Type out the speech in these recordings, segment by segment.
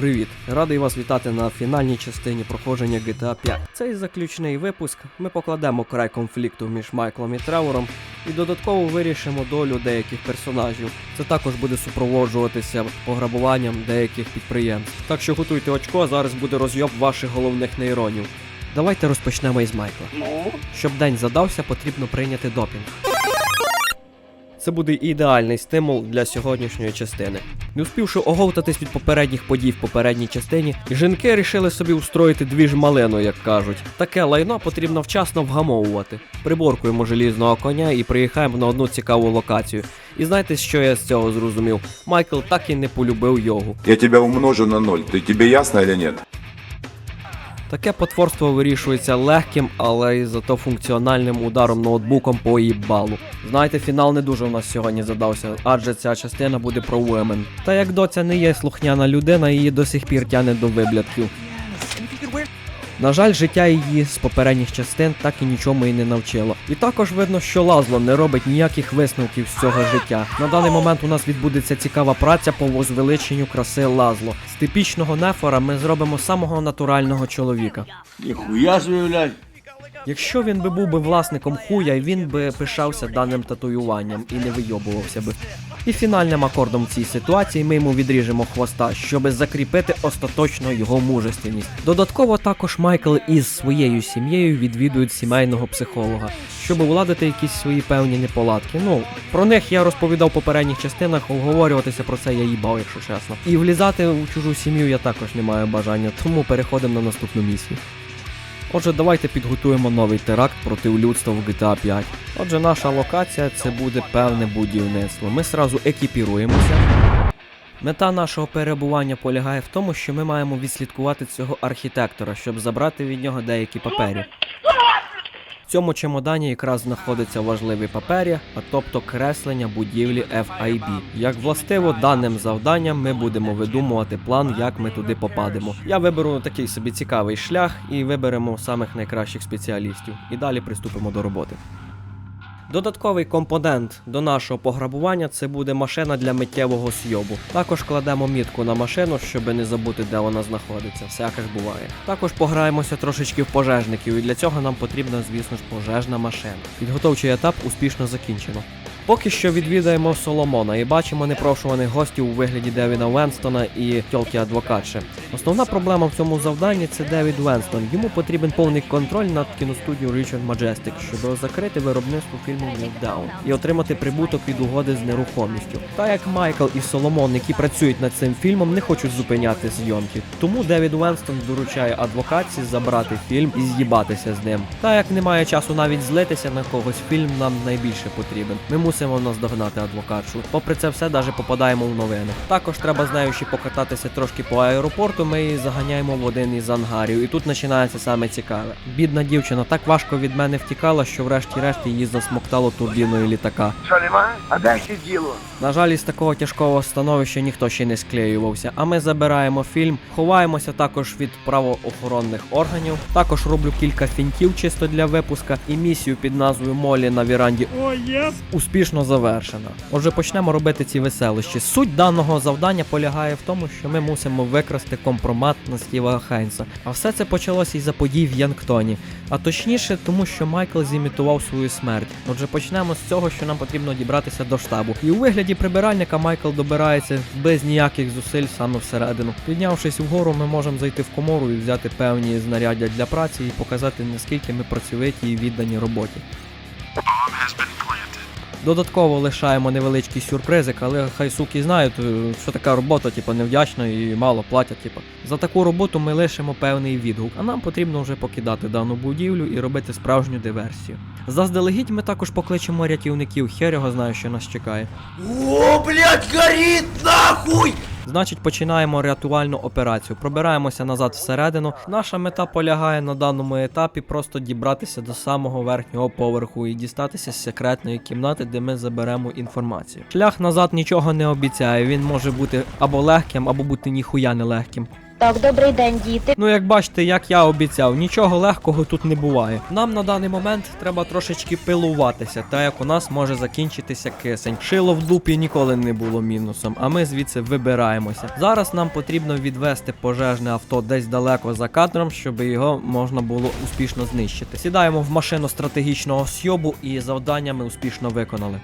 Привіт! Радий вас вітати на фінальній частині проходження GTA 5. Цей заключний випуск ми покладемо край конфлікту між Майклом і Тревором і додатково вирішимо долю деяких персонажів. Це також буде супроводжуватися пограбуванням деяких підприємств. Так що готуйте очко, зараз буде розйоб ваших головних нейронів. Давайте розпочнемо із Майкла. Щоб день задався, потрібно прийняти допінг. Це буде ідеальний стимул для сьогоднішньої частини. Не успівши оговтатись від попередніх подій в попередній частині, жінки рішили собі устроїти двіж малину, як кажуть. Таке лайно потрібно вчасно вгамовувати. Приборкуємо желізного коня і приїхаємо на одну цікаву локацію. І знаєте, що я з цього зрозумів? Майкл так і не полюбив йогу. Я тебя умножу на ноль. Ты тебе ясно или нет? Таке потворство вирішується легким, але і зато функціональним ударом ноутбуком по їбалу. Знаєте, фінал не дуже у нас сьогодні задався, адже ця частина буде про Уемен. Та як доця не є слухняна людина, її до сих пір тяне до виблятків. На жаль, життя її з попередніх частин так і нічому і не навчило. І також видно, що Лазло не робить ніяких висновків з цього життя. На даний момент у нас відбудеться цікава праця по возвеличенню краси Лазло. З типічного нефора ми зробимо самого натурального чоловіка. Ніхуя блядь. Якщо він би був би власником хуя, він би пишався даним татуюванням і не вийобувався би. І фінальним акордом в цій ситуації ми йому відріжемо хвоста, щоб закріпити остаточно його мужественність. Додатково також Майкл із своєю сім'єю відвідують сімейного психолога, щоб уладити якісь свої певні неполадки. Ну, про них я розповідав в попередніх частинах, оговорюватися про це я їбав, якщо чесно. І влізати у чужу сім'ю я також не маю бажання, тому переходимо на наступну місію. Отже, давайте підготуємо новий теракт проти людства в GTA 5. Отже, наша локація це буде певне будівництво. Ми сразу екіпіруємося. Мета нашого перебування полягає в тому, що ми маємо відслідкувати цього архітектора, щоб забрати від нього деякі папері. Цьому чемодані якраз знаходяться важливі папері, а тобто креслення будівлі FIB. Як властиво, даним завданням ми будемо видумувати план, як ми туди попадемо. Я виберу такий собі цікавий шлях і виберемо самих найкращих спеціалістів. І далі приступимо до роботи. Додатковий компонент до нашого пограбування це буде машина для миттєвого сйобу. Також кладемо мітку на машину, щоб не забути, де вона знаходиться. Всяке ж буває. Також пограємося трошечки в пожежників, і для цього нам потрібна, звісно ж, пожежна машина. Підготовчий етап успішно закінчено. Поки що відвідаємо Соломона і бачимо непрошуваних гостів у вигляді Девіна Венстона і тьолки адвокатши. Основна проблема в цьому завданні це Девід Венстон. Йому потрібен повний контроль над кіностудією Richard Majestic, щоб закрити виробництво фільму Meltdown і отримати прибуток від угоди з нерухомістю. Та як Майкл і Соломон, які працюють над цим фільмом, не хочуть зупиняти зйомки. Тому Девід Венстон доручає адвокатці забрати фільм і з'їбатися з ним. Та як немає часу навіть злитися на когось, фільм нам найбільше потрібен. Ми мусимо наздогнати адвокатшу. Попри це все, навіть попадаємо в новини. Також треба з нею ще покататися трошки по аеропорту. Ми її заганяємо в один із ангарів, і тут починається саме цікаве. Бідна дівчина так важко від мене втікала, що врешті-решт її засмоктало турбіною літака. Шаліма, а дальше діло. На жаль, із такого тяжкого становища ніхто ще не склеювався. А ми забираємо фільм, ховаємося також від правоохоронних органів. Також роблю кілька фінтів чисто для випуска. І місію під назвою Молі на віранді успішно завершена. Отже, почнемо робити ці веселищі. Суть даного завдання полягає в тому, що ми мусимо викрасти компромат на Стіва Хайнса. А все це почалося із-за подій в Янгтоні. А точніше, тому що Майкл зімітував свою смерть. Отже, почнемо з цього, що нам потрібно дібратися до штабу. І у вигляді прибиральника Майкл добирається без ніяких зусиль саме всередину. Піднявшись вгору, ми можемо зайти в комору і взяти певні знаряддя для праці і показати, наскільки ми працьовиті і віддані роботі. Додатково лишаємо невеличкий сюрпризик, але хай суки знають, е, що така робота, типу, невдячна і мало платять. Типу. За таку роботу ми лишимо певний відгук, а нам потрібно вже покидати дану будівлю і робити справжню диверсію. Заздалегідь ми також покличемо рятівників, хер його знає, що нас чекає. О, блядь, горить нахуй! Значить, починаємо рятувальну операцію. Пробираємося назад всередину. Наша мета полягає на даному етапі просто дібратися до самого верхнього поверху і дістатися з секретної кімнати, де ми заберемо інформацію. Шлях назад нічого не обіцяє. Він може бути або легким, або бути ніхуя не легким. Так, добрий день, діти. Ну, як бачите, як я обіцяв, нічого легкого тут не буває. Нам на даний момент треба трошечки пилуватися, так як у нас може закінчитися кисень. Шило в дупі ніколи не було мінусом, а ми звідси вибираємося. Зараз нам потрібно відвести пожежне авто десь далеко за кадром, щоб його можна було успішно знищити. Сідаємо в машину стратегічного сйобу і завдання ми успішно виконали.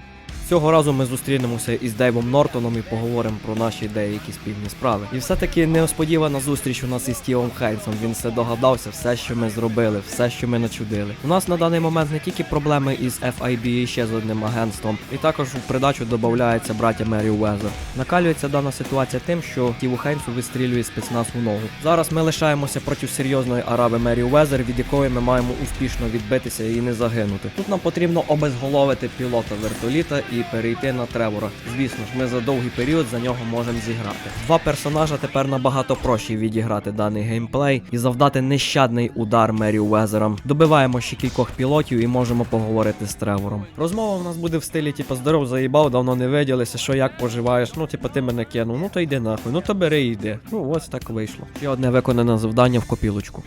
Цього разу ми зустрінемося із Дейвом Нортоном і поговоримо про наші деякі спільні справи. І все-таки неосподівана зустріч у нас із Стівом Хейнсом. Він все догадався, все, що ми зробили, все, що ми начудили. У нас на даний момент не тільки проблеми із FIB і ще з одним агентством, і також у придачу додається браття Мері Уезер. Накалюється дана ситуація тим, що Стіву Хейнсу вистрілює спецназ у ногу. Зараз ми лишаємося проти серйозної араби Мері Уезер, від якої ми маємо успішно відбитися і не загинути. Тут нам потрібно обезголовити пілота вертоліта перейти на Тревора. Звісно ж, ми за довгий період за нього можемо зіграти. Два персонажа тепер набагато проще відіграти даний геймплей і завдати нещадний удар Мері Уезерам. Добиваємо ще кількох пілотів і можемо поговорити з Тревором. Розмова в нас буде в стилі, типу, здоров, заїбав, давно не виділися, що як поживаєш. Ну, типу, ти мене кинув, ну то йди нахуй, ну то бери і йди. Ну, ось так вийшло. Ще одне виконане завдання в копілочку.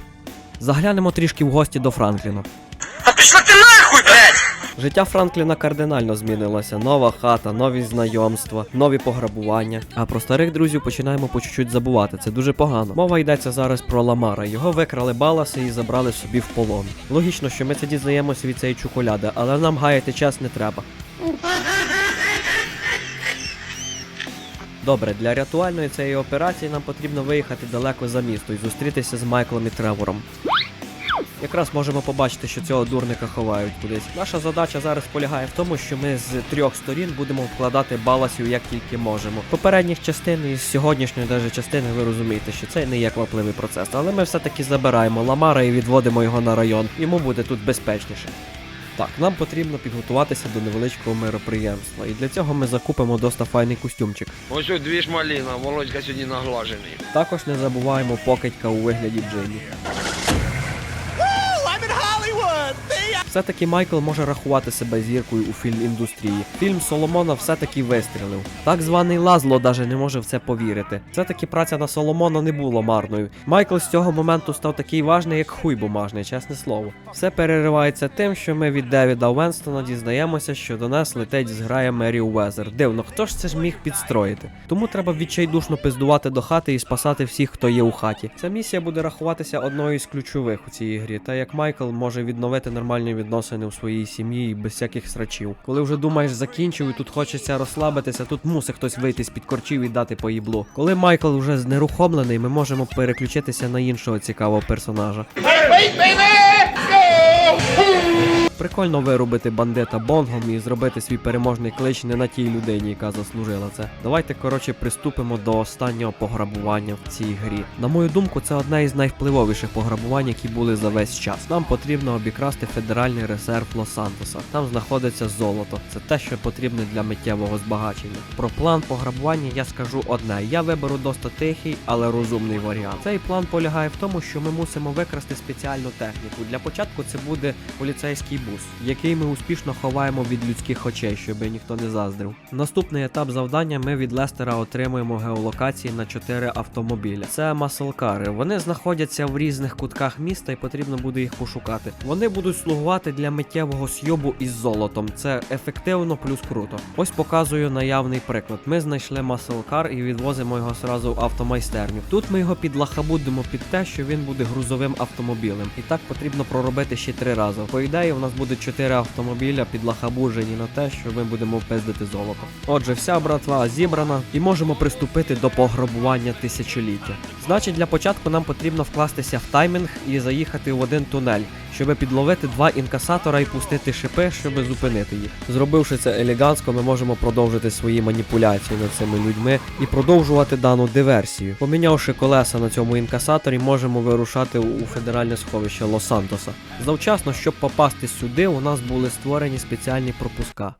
Заглянемо трішки в гості до Франкліна. Життя Франкліна кардинально змінилося. Нова хата, нові знайомства, нові пограбування. А про старих друзів починаємо по чуть-чуть забувати. Це дуже погано. Мова йдеться зараз про Ламара. Його викрали баласи і забрали собі в полон. Логічно, що ми це дізнаємося від цієї чоколяди, але нам гаяти час не треба. Добре, для рятувальної цієї операції нам потрібно виїхати далеко за місто і зустрітися з Майклом і Тревором. Якраз можемо побачити, що цього дурника ховають кудись. Наша задача зараз полягає в тому, що ми з трьох сторін будемо вкладати баласів як тільки можемо. Попередніх частин і з сьогоднішньої даже частини ви розумієте, що це не є квапливий процес, але ми все-таки забираємо ламара і відводимо його на район. Йому буде тут безпечніше. Так, нам потрібно підготуватися до невеличкого мироприємства, і для цього ми закупимо доста файний костюмчик. Ось от дві ж маліна, Володька сьогодні наглажений. Також не забуваємо покидька у вигляді Джині. Все-таки Майкл може рахувати себе зіркою у фільм-індустрії. Фільм Соломона все-таки вистрілив. Так званий Лазло даже не може в це повірити. Все-таки праця на Соломона не була марною. Майкл з цього моменту став такий важний, як хуй бумажний, чесне слово. Все переривається тим, що ми від Девіда Венстона дізнаємося, що до нас летить зграя Мері Уезер. Дивно, хто ж це ж міг підстроїти? Тому треба відчайдушно пиздувати до хати і спасати всіх, хто є у хаті. Ця місія буде рахуватися одною із ключових у цій грі, та як Майкл може відновити нормальні відносини у своїй сім'ї і без всяких срачів. Коли вже думаєш закінчив і тут хочеться розслабитися, тут мусить хтось вийти з під корчів і дати по їблу. Коли Майкл вже знерухомлений, ми можемо переключитися на іншого цікавого персонажа. Прикольно вирубити бандита бонгом і зробити свій переможний клич не на тій людині, яка заслужила це. Давайте, коротше, приступимо до останнього пограбування в цій грі. На мою думку, це одне із найвпливовіших пограбувань, які були за весь час. Нам потрібно обікрасти федеральний резерв Лос-Сантоса. Там знаходиться золото. Це те, що потрібне для миттєвого збагачення. Про план пограбування я скажу одне: я виберу доста тихий, але розумний варіант. Цей план полягає в тому, що ми мусимо викрасти спеціальну техніку. Для початку це буде поліцейський бус, який ми успішно ховаємо від людських очей, щоб ніхто не заздрив. Наступний етап завдання ми від Лестера отримуємо геолокації на 4 автомобіля. Це маселкари. Вони знаходяться в різних кутках міста і потрібно буде їх пошукати. Вони будуть слугувати для миттєвого сйобу із золотом. Це ефективно плюс круто. Ось показую наявний приклад. Ми знайшли маселкар і відвозимо його зразу в автомайстерню. Тут ми його підлахабудимо під те, що він буде грузовим автомобілем. І так потрібно проробити ще три рази. По ідеї, у нас буде чотири автомобіля підлахабуджені на те, що ми будемо пиздити золото. Отже, вся братва зібрана і можемо приступити до пограбування тисячоліття. Значить, для початку нам потрібно вкластися в таймінг і заїхати в один тунель, щоб підловити два інкасатора і пустити шипи, щоб зупинити їх. Зробивши це елегантно, ми можемо продовжити свої маніпуляції над цими людьми і продовжувати дану диверсію. Помінявши колеса на цьому інкасаторі, можемо вирушати у федеральне сховище Лос-Сантоса. Завчасно, щоб попасти сюди, у нас були створені спеціальні пропуска.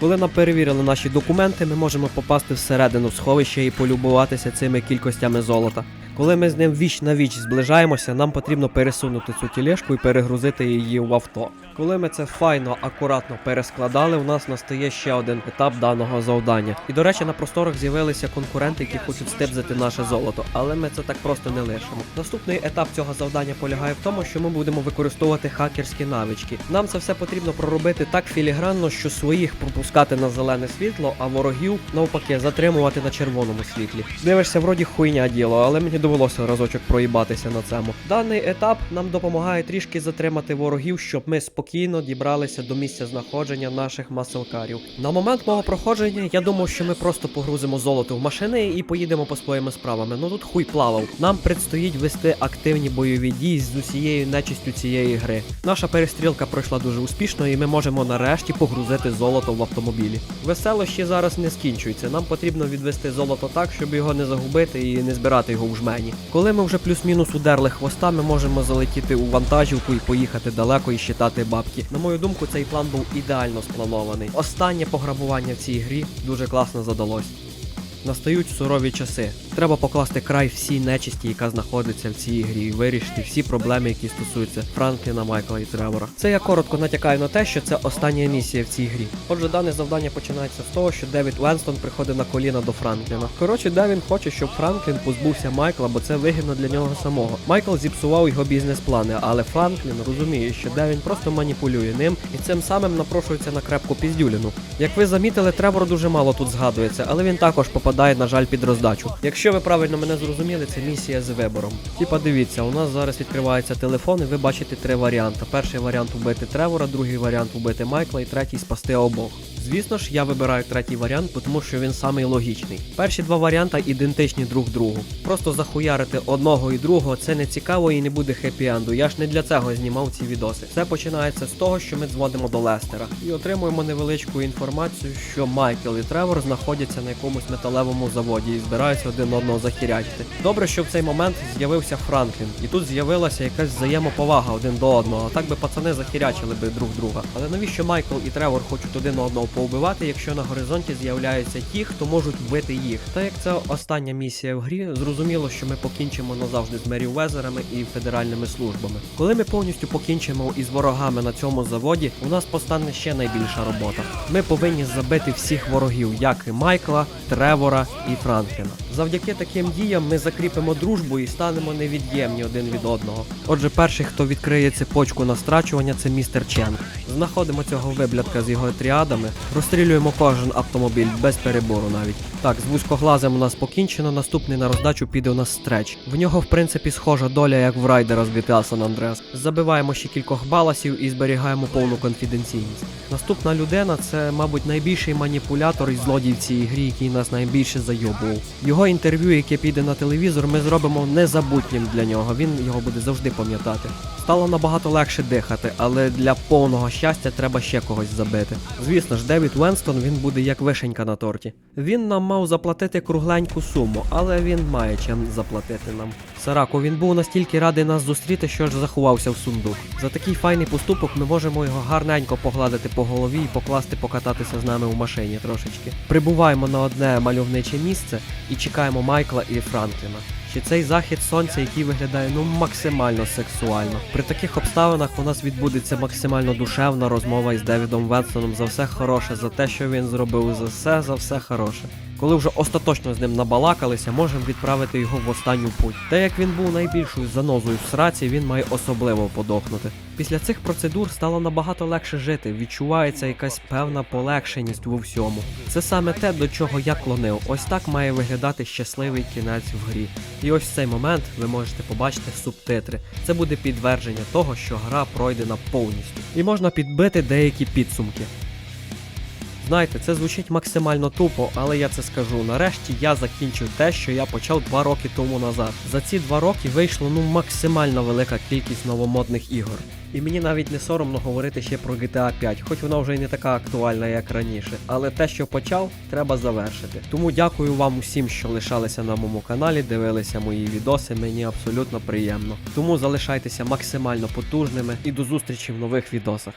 Коли нам перевірили наші документи, ми можемо попасти всередину сховища і полюбуватися цими кількостями золота. Коли ми з ним віч на віч зближаємося, нам потрібно пересунути цю тілешку і перегрузити її в авто. Коли ми це файно, акуратно перескладали, у нас настає ще один етап даного завдання. І до речі, на просторах з'явилися конкуренти, які хочуть степзати наше золото, але ми це так просто не лишимо. Наступний етап цього завдання полягає в тому, що ми будемо використовувати хакерські навички. Нам це все потрібно проробити так філігранно, що своїх пропускати на зелене світло, а ворогів навпаки затримувати на червоному світлі. Дивишся, вроді хуйня діло, але мені довелося разочок проїбатися на цьому. Даний етап нам допомагає трішки затримати ворогів, щоб ми спокійно дібралися до місця знаходження наших маселкарів. На момент мого проходження я думав, що ми просто погрузимо золото в машини і поїдемо по своїми справами. Ну тут хуй плавав. Нам предстоїть вести активні бойові дії з усією нечистю цієї гри. Наша перестрілка пройшла дуже успішно, і ми можемо нарешті погрузити золото в автомобілі. Веселощі зараз не скінчуються. Нам потрібно відвести золото так, щоб його не загубити і не збирати його в жмені. Коли ми вже плюс-мінус удерли хвоста, ми можемо залетіти у вантажівку і поїхати далеко і щитати бабки. На мою думку, цей план був ідеально спланований. Останнє пограбування в цій грі дуже класно задалось. Настають сурові часи. Треба покласти край всій нечисті, яка знаходиться в цій грі, і вирішити всі проблеми, які стосуються Франкліна, Майкла і Тревора. Це я коротко натякаю на те, що це остання місія в цій грі. Отже, дане завдання починається з того, що Девід Уенстон приходить на коліна до Франкліна. Коротше, де він хоче, щоб Франклін позбувся Майкла, бо це вигідно для нього самого. Майкл зіпсував його бізнес-плани, але Франклін розуміє, що Девін просто маніпулює ним і цим самим напрошується на крепку піздюліну. Як ви замітили, Тревор дуже мало тут згадується, але він також попадає, на жаль, під роздачу. Якщо ви правильно мене зрозуміли, це місія з вибором. Типа дивіться, у нас зараз відкривається телефон, і ви бачите три варіанти. Перший варіант убити Тревора, другий варіант убити Майкла і третій спасти обох. Звісно ж, я вибираю третій варіант, тому що він самий логічний. Перші два варіанти ідентичні друг другу. Просто захуярити одного і другого це не цікаво і не буде хеппі-енду. Я ж не для цього знімав ці відоси. Все починається з того, що ми дзвонимо до Лестера і отримуємо невеличку інформацію, що Майкл і Тревор знаходяться на якомусь металевому заводі і збираються один одного захірячити. Добре, що в цей момент з'явився Франклін, і тут з'явилася якась взаємоповага один до одного. Так би пацани захірячили би друг друга. Але навіщо Майкл і Тревор хочуть один одного повбивати, якщо на горизонті з'являються ті, хто можуть вбити їх? Та як це остання місія в грі, зрозуміло, що ми покінчимо назавжди з Мерівезерами і федеральними службами. Коли ми повністю покінчимо із ворогами на цьому заводі, у нас постане ще найбільша робота. Ми повинні забити всіх ворогів, як і Майкла, Тревора і Франкліна. Завдяки таким діям ми закріпимо дружбу і станемо невід'ємні один від одного. Отже, перший, хто відкриє цепочку настрачування, це містер Чен. Знаходимо цього виблядка з його тріадами, розстрілюємо кожен автомобіль без перебору навіть. Так, з вузькоглазим у нас покінчено, наступний на роздачу піде у нас стреч. В нього, в принципі, схожа доля, як в райдера з GTA San Andreas. Забиваємо ще кількох баласів і зберігаємо повну конфіденційність. Наступна людина це, мабуть, найбільший маніпулятор і злодій в цій грі, який нас найбільше зайобував. Його інтерв'ю, яке піде на телевізор, ми зробимо незабутнім для нього. Він його буде завжди пам'ятати. Стало набагато легше дихати, але для повного щастя треба ще когось забити. Звісно ж, Девід Венстон він буде як вишенька на торті. Він нам мав заплатити кругленьку суму, але він має чим заплатити нам. Сарако, він був настільки радий нас зустріти, що аж заховався в сундук. За такий файний поступок ми можемо його гарненько погладити по голові і покласти покататися з нами у машині трошечки. Прибуваємо на одне мальовниче місце і чекаємо Майкла і Франкліна. Чи цей захід сонця, який виглядає ну максимально сексуально. При таких обставинах у нас відбудеться максимально душевна розмова із Девідом Ветсоном за все хороше, за те, що він зробив, за все, за все хороше. Коли вже остаточно з ним набалакалися, можемо відправити його в останню путь. Та як він був найбільшою занозою в сраці, він має особливо подохнути. Після цих процедур стало набагато легше жити, відчувається якась певна полегшеність у всьому. Це саме те, до чого я клонив. Ось так має виглядати щасливий кінець в грі. І ось в цей момент ви можете побачити субтитри. Це буде підтвердження того, що гра пройдена повністю. І можна підбити деякі підсумки. Знаєте, це звучить максимально тупо, але я це скажу. Нарешті я закінчив те, що я почав два роки тому назад. За ці два роки вийшло ну максимально велика кількість новомодних ігор. І мені навіть не соромно говорити ще про GTA 5, хоч вона вже й не така актуальна, як раніше. Але те, що почав, треба завершити. Тому дякую вам усім, що лишалися на моєму каналі, дивилися мої відоси. Мені абсолютно приємно. Тому залишайтеся максимально потужними і до зустрічі в нових відосах.